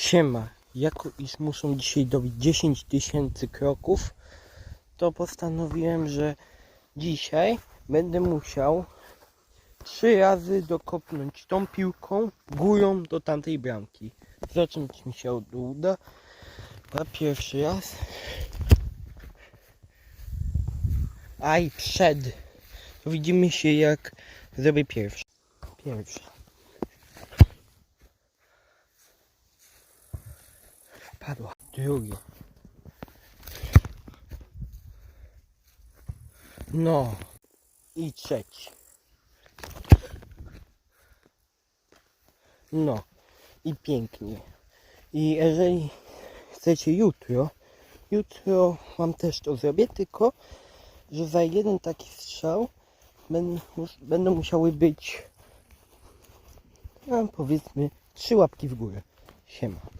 Siema, jako iż muszą dzisiaj dobić 10 tysięcy kroków, to postanowiłem, że dzisiaj będę musiał trzy razy dokopnąć tą piłką górą do tamtej bramki. Zobaczymy, czy mi się uda. Na pierwszy raz. Aj, przed. To widzimy się, jak zrobię pierwszy. Pierwszy. Padła. Drugie. No. I trzeci. No. I pięknie. I jeżeli chcecie jutro, jutro wam też to zrobię, tylko że za jeden taki strzał będą, będą musiały być no, powiedzmy trzy łapki w górę. Siema.